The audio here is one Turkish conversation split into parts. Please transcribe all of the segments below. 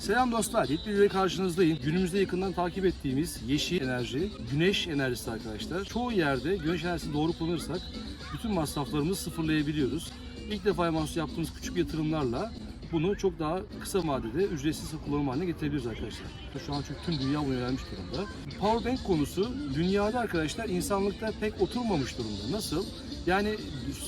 Selam dostlar, bir videoya karşınızdayım. Günümüzde yakından takip ettiğimiz yeşil enerji, güneş enerjisi arkadaşlar. Çoğu yerde güneş enerjisini doğru kullanırsak bütün masraflarımızı sıfırlayabiliyoruz. İlk defa mahsus yaptığımız küçük yatırımlarla bunu çok daha kısa vadede ücretsiz kullanım haline getirebiliriz arkadaşlar. Şu an çünkü tüm dünya buna yönelmiş durumda. Powerbank konusu dünyada arkadaşlar insanlıkta pek oturmamış durumda. Nasıl? Yani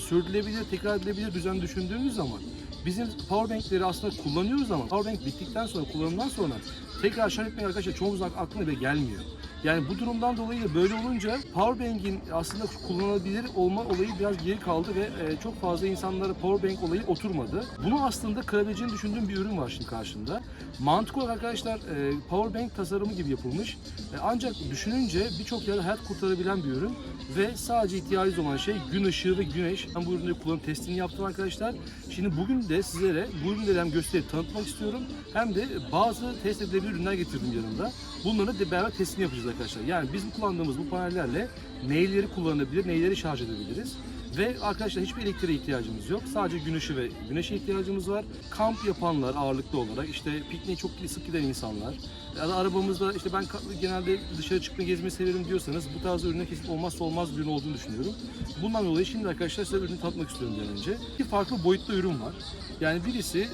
sürdürülebilir, tekrar edilebilir düzen düşündüğümüz zaman bizim powerbankleri aslında kullanıyoruz ama powerbank bittikten sonra, kullanımdan sonra tekrar şarj etmek arkadaşlar çoğumuzun aklına bile gelmiyor. Yani bu durumdan dolayı da böyle olunca powerbank'in aslında kullanılabilir olma olayı biraz geri kaldı ve e, çok fazla insanlara powerbank olayı oturmadı. Bunu aslında kırabileceğini düşündüğüm bir ürün var şimdi karşında. Mantık olarak arkadaşlar e, powerbank tasarımı gibi yapılmış. E, ancak düşününce birçok yerde hayat kurtarabilen bir ürün ve sadece ihtiyacınız olan şey gün ışığı ve güneş. Ben bu ürünü kullanım testini yaptım arkadaşlar. Şimdi bugün de sizlere bu ürünleri hem gösterip tanıtmak istiyorum hem de bazı test edilebilir ürünler getirdim yanımda. Bunları da beraber testini yapacağız arkadaşlar. Yani bizim kullandığımız bu panellerle neyleri kullanabilir, neyleri şarj edebiliriz. Ve arkadaşlar hiçbir elektriğe ihtiyacımız yok. Sadece gün ışığı ve güneşe ihtiyacımız var. Kamp yapanlar ağırlıklı olarak, işte pikniğe çok sık giden insanlar, ya da arabamızda işte ben genelde dışarı çıkmayı gezmeyi severim diyorsanız bu tarz ürüne kesin olmazsa olmaz bir ürün olduğunu düşünüyorum. Bundan dolayı şimdi arkadaşlar size ürünü tanıtmak istiyorum bir önce. İki farklı boyutta ürün var. Yani birisi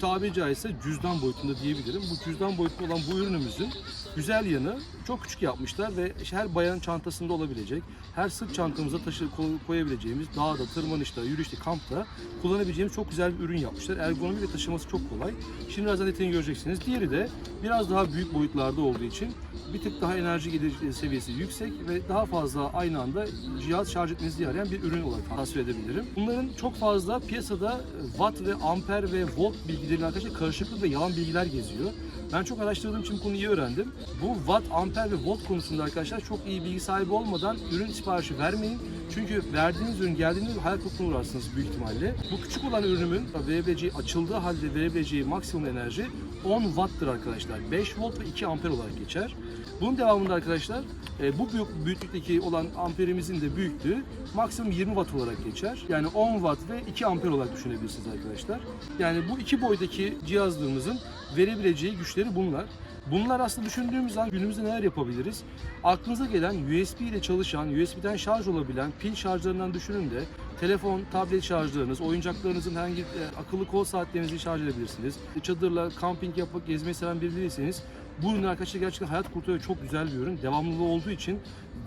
tabiri caizse cüzdan boyutunda diyebilirim. Bu cüzdan boyutlu olan bu ürünümüzün güzel yanı çok küçük yapmışlar ve her bayan çantasında olabilecek, her sırt çantamıza taşı koy- koyabileceğimiz, dağda, tırmanışta, yürüyüşte, kampta kullanabileceğimiz çok güzel bir ürün yapmışlar. Ergonomi ve taşıması çok kolay. Şimdi birazdan detayını göreceksiniz. Diğeri de biraz daha büyük boyutlarda olduğu için bir tık daha enerji gelir seviyesi yüksek ve daha fazla aynı anda cihaz şarj etmenizi yarayan bir ürün olarak tasvir edebilirim. Bunların çok fazla piyasada watt ve amper ve volt bilgileri arkadaşlar karışıklık ve yalan bilgiler geziyor. Ben çok araştırdığım için konuyu iyi öğrendim. Bu watt, amper ve volt konusunda arkadaşlar çok iyi bilgi sahibi olmadan ürün siparişi vermeyin. Çünkü verdiğiniz ürün geldiğinde hayal kırıklığına uğrarsınız büyük ihtimalle. Bu küçük olan ürünümün verebileceği, açıldığı halde verebileceği maksimum enerji 10 watt'tır arkadaşlar. 5 volt ve 2 amper olarak geçer. Bunun devamında arkadaşlar e, bu büyük, büyüklükteki olan amperimizin de büyüklüğü maksimum 20 watt olarak geçer. Yani 10 watt ve 2 amper olarak düşünebilirsiniz arkadaşlar. Yani bu iki boydaki cihazlarımızın verebileceği güçleri bunlar. Bunlar aslında düşündüğümüz zaman günümüzde neler yapabiliriz? Aklınıza gelen USB ile çalışan, USB'den şarj olabilen pil şarjlarından düşünün de telefon, tablet şarjlarınız, oyuncaklarınızın herhangi e, akıllı kol saatlerinizi şarj edebilirsiniz. Çadırla kamping yapıp gezmeyi seven biri değilseniz bu ürün arkadaşlar gerçekten hayat kurtarıyor. Çok güzel bir ürün. Devamlılığı olduğu için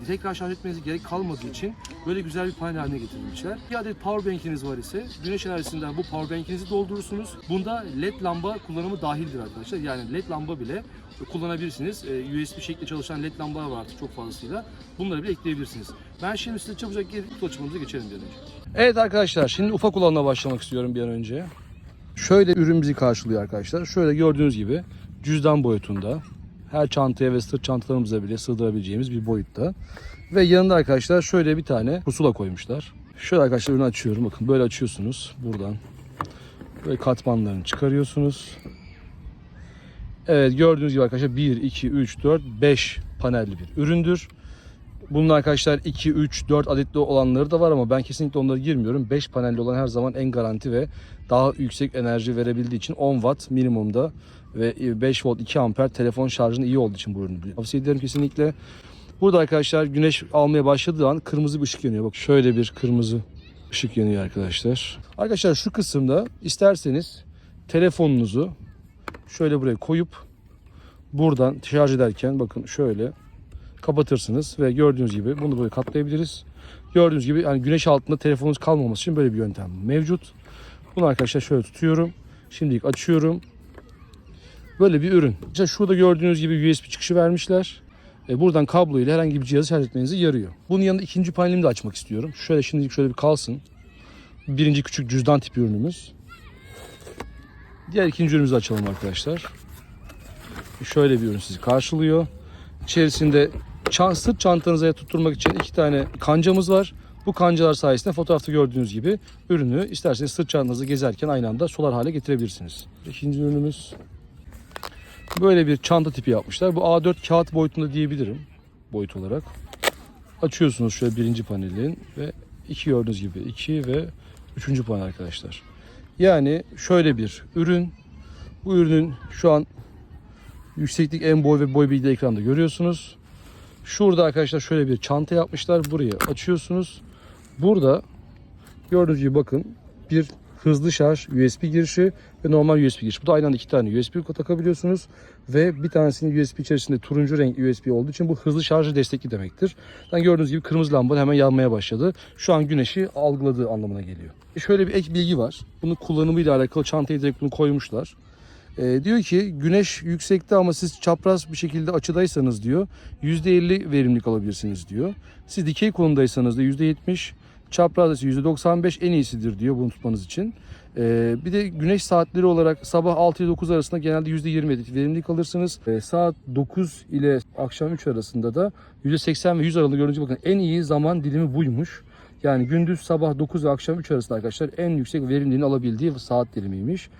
tekrar şarj etmenize gerek kalmadığı için böyle güzel bir panel haline getirmişler. Bir adet power bank'iniz var ise güneş enerjisinden bu power bank'inizi doldurursunuz. Bunda led lamba kullanımı dahildir arkadaşlar. Yani led lamba bile kullanabilirsiniz. Ee, USB şeklinde çalışan led lambalar var artık çok fazlasıyla. Bunları bile ekleyebilirsiniz. Ben şimdi size çabucak geri kutu açımımıza geçelim önce. Evet arkadaşlar şimdi ufak olanla başlamak istiyorum bir an önce. Şöyle ürün bizi karşılıyor arkadaşlar. Şöyle gördüğünüz gibi cüzdan boyutunda. Her çantaya ve sırt çantalarımıza bile sığdırabileceğimiz bir boyutta. Ve yanında arkadaşlar şöyle bir tane pusula koymuşlar. Şöyle arkadaşlar ürünü açıyorum. Bakın böyle açıyorsunuz buradan. Böyle katmanlarını çıkarıyorsunuz. Evet gördüğünüz gibi arkadaşlar 1, 2, 3, 4, 5 panelli bir üründür. Bunun arkadaşlar 2, 3, 4 adetli olanları da var ama ben kesinlikle onları girmiyorum. 5 panelli olan her zaman en garanti ve daha yüksek enerji verebildiği için 10 watt minimumda ve 5 volt 2 amper telefon şarjının iyi olduğu için bu ürünü tavsiye ederim kesinlikle. Burada arkadaşlar güneş almaya başladığı an kırmızı bir ışık yanıyor. Bak şöyle bir kırmızı ışık yanıyor arkadaşlar. Arkadaşlar şu kısımda isterseniz telefonunuzu şöyle buraya koyup buradan şarj ederken bakın şöyle kapatırsınız ve gördüğünüz gibi bunu böyle katlayabiliriz. Gördüğünüz gibi yani güneş altında telefonunuz kalmaması için böyle bir yöntem mevcut. Bunu arkadaşlar şöyle tutuyorum. Şimdilik açıyorum. Böyle bir ürün. İşte şurada gördüğünüz gibi USB çıkışı vermişler. E, buradan kablo ile herhangi bir cihazı şarj etmenizi yarıyor. Bunun yanında ikinci panelimi de açmak istiyorum. Şöyle şimdilik şöyle bir kalsın. Birinci küçük cüzdan tipi ürünümüz. Diğer ikinci ürünümüzü açalım arkadaşlar. Şöyle bir ürün sizi karşılıyor. İçerisinde çan, sırt çantanıza tutturmak için iki tane kancamız var. Bu kancalar sayesinde fotoğrafta gördüğünüz gibi ürünü isterseniz sırt çantanızı gezerken aynı anda solar hale getirebilirsiniz. İkinci ürünümüz böyle bir çanta tipi yapmışlar. Bu A4 kağıt boyutunda diyebilirim boyut olarak. Açıyorsunuz şöyle birinci panelin ve iki gördüğünüz gibi iki ve üçüncü panel arkadaşlar. Yani şöyle bir ürün. Bu ürünün şu an Yükseklik en boy ve boy bilgi ekranda görüyorsunuz. Şurada arkadaşlar şöyle bir çanta yapmışlar. Burayı açıyorsunuz. Burada gördüğünüz gibi bakın bir hızlı şarj USB girişi ve normal USB giriş. Bu da aynı anda iki tane USB takabiliyorsunuz. Ve bir tanesinin USB içerisinde turuncu renk USB olduğu için bu hızlı şarjı destekli demektir. Yani gördüğünüz gibi kırmızı lamba hemen yanmaya başladı. Şu an güneşi algıladığı anlamına geliyor. Şöyle bir ek bilgi var. Bunun kullanımıyla alakalı çantaya direkt bunu koymuşlar. Ee, diyor ki güneş yüksekte ama siz çapraz bir şekilde açıdaysanız diyor %50 verimlilik alabilirsiniz diyor. Siz dikey konumdaysanız da %70, çaprazda ise %95 en iyisidir diyor bunu tutmanız için. Ee, bir de güneş saatleri olarak sabah 6 ile 9 arasında genelde %20 verimlilik alırsınız. Ee, saat 9 ile akşam 3 arasında da %80 ve 100 aralığında görünce bakın en iyi zaman dilimi buymuş. Yani gündüz sabah 9 ve akşam 3 arasında arkadaşlar en yüksek verimliliğini alabildiği saat dilimiymiş.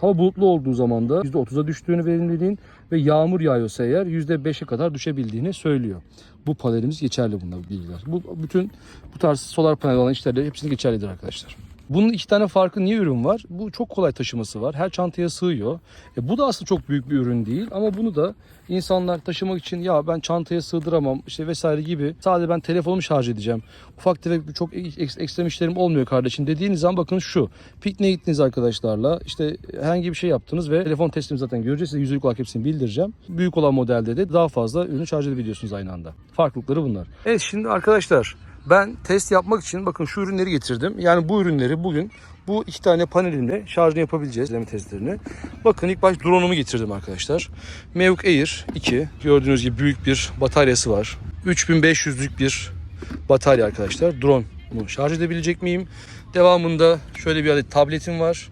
Hava bulutlu olduğu zaman da %30'a düştüğünü verimliliğin ve yağmur yağıyorsa eğer %5'e kadar düşebildiğini söylüyor. Bu panelimiz geçerli bunlar bu bilgiler. Bu bütün bu tarz solar panel olan işlerde hepsini geçerlidir arkadaşlar. Bunun iki tane farkı niye ürün var? Bu çok kolay taşıması var. Her çantaya sığıyor. E, bu da aslında çok büyük bir ürün değil ama bunu da insanlar taşımak için ya ben çantaya sığdıramam işte vesaire gibi sadece ben telefonumu şarj edeceğim. Ufak tefek çok ek- ekstrem işlerim olmuyor kardeşim dediğiniz zaman bakın şu. Pikniğe gittiniz arkadaşlarla işte herhangi bir şey yaptınız ve telefon testini zaten göreceğiz. Size yüzdelik olarak hepsini bildireceğim. Büyük olan modelde de daha fazla ürünü şarj edebiliyorsunuz aynı anda. Farklılıkları bunlar. Evet şimdi arkadaşlar ben test yapmak için bakın şu ürünleri getirdim. Yani bu ürünleri bugün bu iki tane panelimle şarjını yapabileceğiz deneme testlerini. Bakın ilk baş drone'umu getirdim arkadaşlar. Mevk Air 2 gördüğünüz gibi büyük bir bataryası var. 3500'lük bir batarya arkadaşlar. Drone'u şarj edebilecek miyim? Devamında şöyle bir adet tabletim var.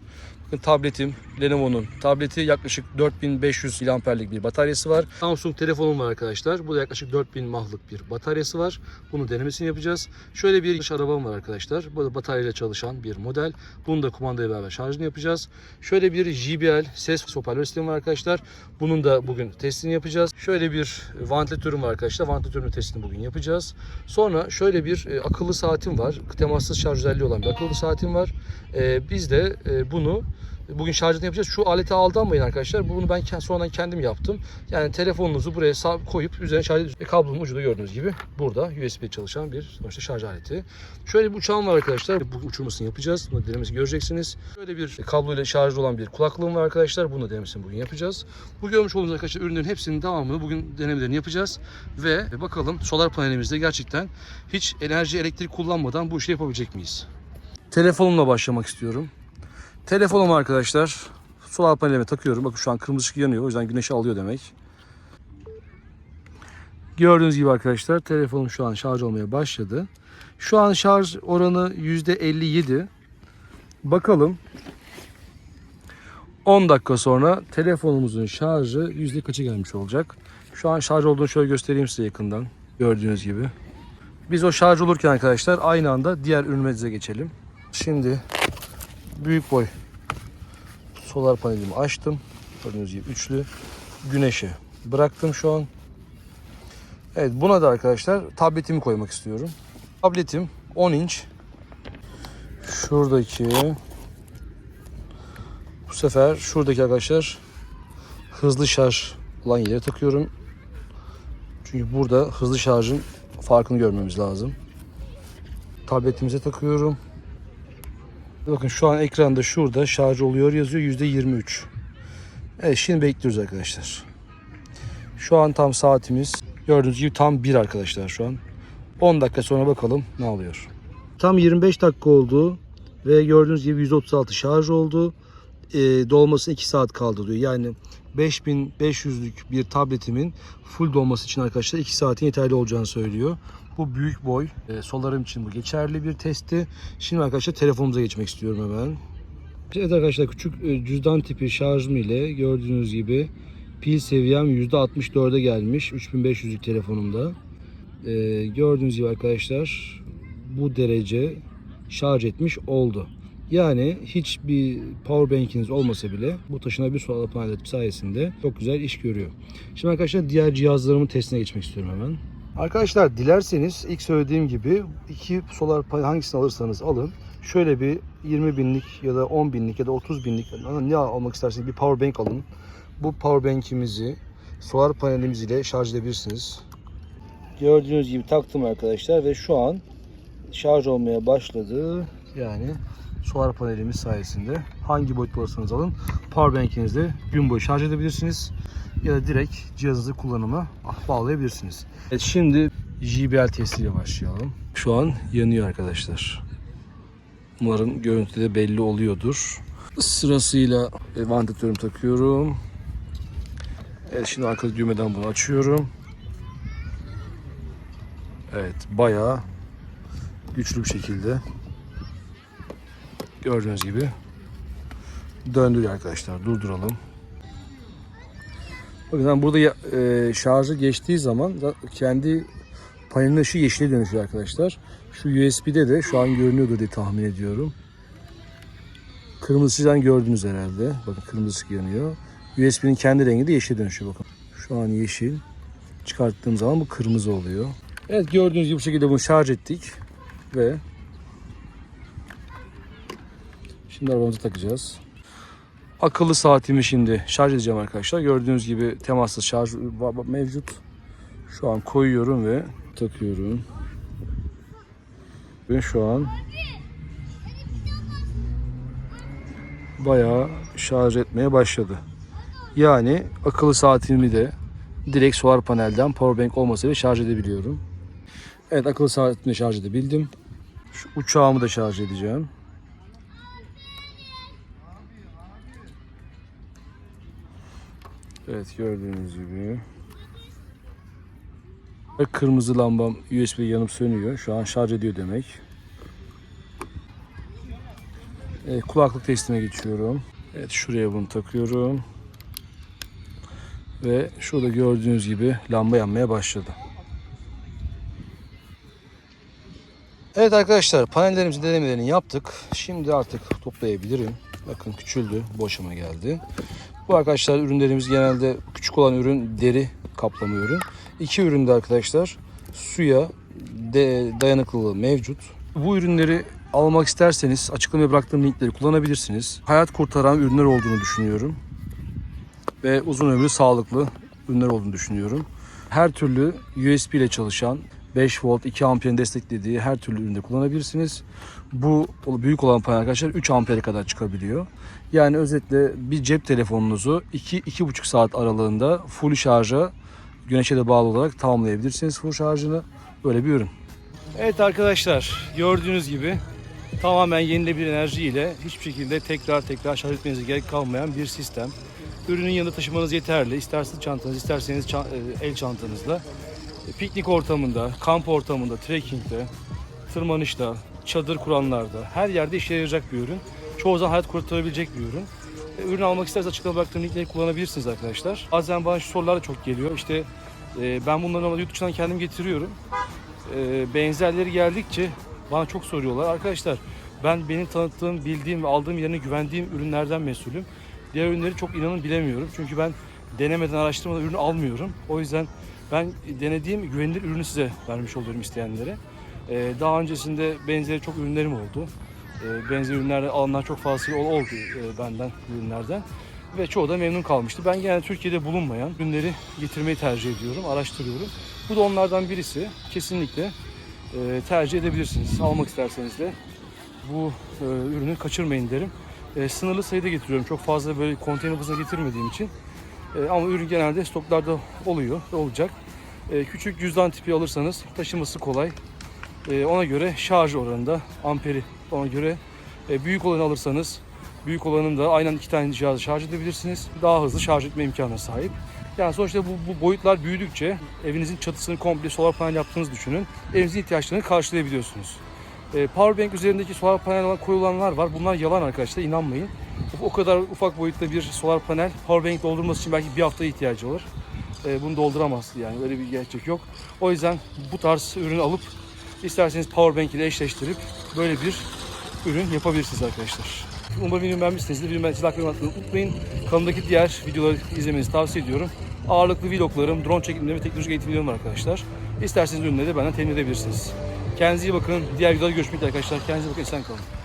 Tabletim Lenovo'nun tableti yaklaşık 4500 miliamperlik bir bataryası var. Samsung telefonum var arkadaşlar. Bu da yaklaşık 4000 mahlık bir bataryası var. Bunu denemesini yapacağız. Şöyle bir iş arabam var arkadaşlar. Bu da bataryayla çalışan bir model. Bunu da kumandayla beraber şarjını yapacağız. Şöyle bir JBL ses hoparlör sistemi var arkadaşlar. Bunun da bugün testini yapacağız. Şöyle bir vantilatörüm var arkadaşlar. Vantilatörün testini bugün yapacağız. Sonra şöyle bir e, akıllı saatim var. Temassız şarj özelliği olan bir akıllı saatim var. E, biz de e, bunu Bugün şarjını yapacağız. Şu alete aldanmayın arkadaşlar. Bunu ben sonradan kendim yaptım. Yani telefonunuzu buraya koyup üzerine şarj. E, kablonun ucu da gördüğünüz gibi burada USB çalışan bir sonuçta şarj aleti. Şöyle bir uçağım var arkadaşlar. Bu uçurmasını yapacağız. Bunu denemesi göreceksiniz. Şöyle bir kabloyla şarjlı olan bir kulaklığım var arkadaşlar. Bunu denemesini bugün yapacağız. Bu görmüş olduğunuz arkadaşlar ürünlerin hepsinin tamamını bugün denemelerini yapacağız. Ve bakalım solar panelimizde gerçekten hiç enerji elektrik kullanmadan bu işi yapabilecek miyiz? Telefonumla başlamak istiyorum. Telefonum arkadaşlar solar panelime takıyorum. Bakın şu an kırmızı ışık yanıyor. O yüzden güneşi alıyor demek. Gördüğünüz gibi arkadaşlar telefonum şu an şarj olmaya başladı. Şu an şarj oranı %57. Bakalım 10 dakika sonra telefonumuzun şarjı yüzde kaça gelmiş olacak. Şu an şarj olduğunu şöyle göstereyim size yakından. Gördüğünüz gibi. Biz o şarj olurken arkadaşlar aynı anda diğer ürünümüze geçelim. Şimdi büyük boy solar panelimi açtım. Gördüğünüz gibi üçlü. Güneşe bıraktım şu an. Evet buna da arkadaşlar tabletimi koymak istiyorum. Tabletim 10 inç. Şuradaki bu sefer şuradaki arkadaşlar hızlı şarj olan yere takıyorum. Çünkü burada hızlı şarjın farkını görmemiz lazım. Tabletimize takıyorum. Bakın şu an ekranda şurada şarj oluyor yazıyor yüzde 23. Evet şimdi bekliyoruz arkadaşlar. Şu an tam saatimiz gördüğünüz gibi tam 1 arkadaşlar şu an. 10 dakika sonra bakalım ne oluyor. Tam 25 dakika oldu ve gördüğünüz gibi 136 şarj oldu. Ee, dolmasına 2 saat kaldı diyor. Yani 5500'lük bir tabletimin full dolması için arkadaşlar 2 saatin yeterli olacağını söylüyor. Bu büyük boy. E, solarım için bu geçerli bir testti. Şimdi arkadaşlar telefonumuza geçmek istiyorum hemen. Evet arkadaşlar küçük e, cüzdan tipi şarjım ile gördüğünüz gibi pil seviyem %64'e gelmiş 3500'lük telefonumda. E, gördüğünüz gibi arkadaşlar bu derece şarj etmiş oldu. Yani hiçbir power bank'iniz olmasa bile bu taşınabilir solar panel sayesinde çok güzel iş görüyor. Şimdi arkadaşlar diğer cihazlarımın testine geçmek istiyorum hemen. Arkadaşlar dilerseniz ilk söylediğim gibi iki solar panel hangisini alırsanız alın. Şöyle bir 20 binlik ya da 10 binlik ya da 30 binlik ne almak isterseniz bir power bank alın. Bu power bank'imizi solar panelimiz ile şarj edebilirsiniz. Gördüğünüz gibi taktım arkadaşlar ve şu an şarj olmaya başladı. Yani solar panelimiz sayesinde hangi boyut alırsanız alın powerbank'inizde gün boyu şarj edebilirsiniz ya da direkt cihazınızı kullanıma bağlayabilirsiniz. Evet şimdi JBL testiyle başlayalım. Şu an yanıyor arkadaşlar. Umarım görüntüde belli oluyordur. Sırasıyla e, vantilatörümü takıyorum. Evet şimdi arka düğmeden bunu açıyorum. Evet bayağı güçlü bir şekilde gördüğünüz gibi döndürüyor arkadaşlar. Durduralım. Bakın ben burada e, şarjı geçtiği zaman kendi panelin ışığı yeşile dönüşüyor arkadaşlar. Şu USB'de de şu an görünüyordur diye tahmin ediyorum. Kırmızıdan gördünüz herhalde. Bakın kırmızı yanıyor. USB'nin kendi rengi de yeşile dönüşüyor bakın. Şu an yeşil. Çıkarttığım zaman bu kırmızı oluyor. Evet gördüğünüz gibi bu şekilde bunu şarj ettik. Ve şimdi arabamıza takacağız. Akıllı saatimi şimdi şarj edeceğim arkadaşlar. Gördüğünüz gibi temassız şarj mevcut. Şu an koyuyorum ve takıyorum. Ve şu an bayağı şarj etmeye başladı. Yani akıllı saatimi de direkt solar panelden powerbank olmasıyla şarj edebiliyorum. Evet akıllı saatimi şarj edebildim. Şu uçağımı da şarj edeceğim. Evet gördüğünüz gibi. Kırmızı lambam USB yanıp sönüyor. Şu an şarj ediyor demek. Evet, kulaklık testine geçiyorum. Evet şuraya bunu takıyorum. Ve şurada gördüğünüz gibi lamba yanmaya başladı. Evet arkadaşlar panellerimizin denemelerini yaptık. Şimdi artık toplayabilirim. Bakın küçüldü. Boşama geldi. Bu arkadaşlar ürünlerimiz genelde küçük olan ürün deri kaplama ürün. İki üründe arkadaşlar suya de dayanıklılığı mevcut. Bu ürünleri almak isterseniz açıklamaya bıraktığım linkleri kullanabilirsiniz. Hayat kurtaran ürünler olduğunu düşünüyorum. Ve uzun ömürlü sağlıklı ürünler olduğunu düşünüyorum. Her türlü USB ile çalışan 5 volt 2 amperin desteklediği her türlü üründe kullanabilirsiniz. Bu büyük olan panel arkadaşlar 3 ampere kadar çıkabiliyor. Yani özetle bir cep telefonunuzu 2-2,5 saat aralığında full şarja güneşe de bağlı olarak tamamlayabilirsiniz full şarjını. Böyle bir ürün. Evet arkadaşlar gördüğünüz gibi tamamen yenilebilir enerji ile hiçbir şekilde tekrar tekrar şarj etmenize gerek kalmayan bir sistem. Ürünün yanında taşımanız yeterli. İsterseniz çantanız, isterseniz e, el çantanızla. Piknik ortamında, kamp ortamında, trekkingde, tırmanışta, çadır kuranlarda her yerde işe yarayacak bir ürün. Çoğu zaman hayat kurtarabilecek bir ürün. E, Ürün almak isterseniz açıklamada bıraktığım linkleri kullanabilirsiniz arkadaşlar. Bazen bana şu sorular da çok geliyor. İşte e, ben bunları yurt dışından kendim getiriyorum. E, benzerleri geldikçe bana çok soruyorlar. Arkadaşlar ben benim tanıttığım, bildiğim ve aldığım yerine güvendiğim ürünlerden mesulüm. Diğer ürünleri çok inanın bilemiyorum. Çünkü ben denemeden, araştırmadan ürün almıyorum. O yüzden ben denediğim güvenilir ürünü size vermiş oluyorum isteyenlere. Ee, daha öncesinde benzeri çok ürünlerim oldu. Ee, benzer ürünler alanlar çok fazla ol- oldu e, benden ürünlerden. Ve çoğu da memnun kalmıştı. Ben genelde Türkiye'de bulunmayan ürünleri getirmeyi tercih ediyorum, araştırıyorum. Bu da onlardan birisi. Kesinlikle e, tercih edebilirsiniz. Almak isterseniz de bu e, ürünü kaçırmayın derim. E, sınırlı sayıda getiriyorum. Çok fazla böyle konteyner hızına getirmediğim için. E, ama ürün genelde stoklarda oluyor olacak. E, küçük cüzdan tipi alırsanız taşıması kolay. E, ona göre şarj oranında amperi ona göre büyük olanı alırsanız büyük olanın da aynen iki tane cihazı şarj edebilirsiniz. Daha hızlı şarj etme imkanına sahip. Yani sonuçta bu, bu boyutlar büyüdükçe evinizin çatısını komple solar panel yaptığınızı düşünün. Evinizin ihtiyaçlarını karşılayabiliyorsunuz. Powerbank üzerindeki solar panel koyulanlar var. Bunlar yalan arkadaşlar inanmayın. O kadar ufak boyutta bir solar panel powerbank doldurması için belki bir hafta ihtiyacı olur. E, bunu dolduramaz yani öyle bir gerçek yok. O yüzden bu tarz ürünü alıp isterseniz powerbank ile eşleştirip böyle bir ürün yapabilirsiniz arkadaşlar. Umarım videomu beğenmişsinizdir. Videomu beğendiyseniz like atmayı unutmayın. Kanalımdaki diğer videoları izlemenizi tavsiye ediyorum. Ağırlıklı vloglarım, drone çekimleri ve teknolojik eğitim videolarım arkadaşlar. İsterseniz ürünleri de benden temin edebilirsiniz. Kendinize iyi bakın. Diğer videoda görüşmek üzere arkadaşlar. Kendinize iyi bakın. Esen kalın.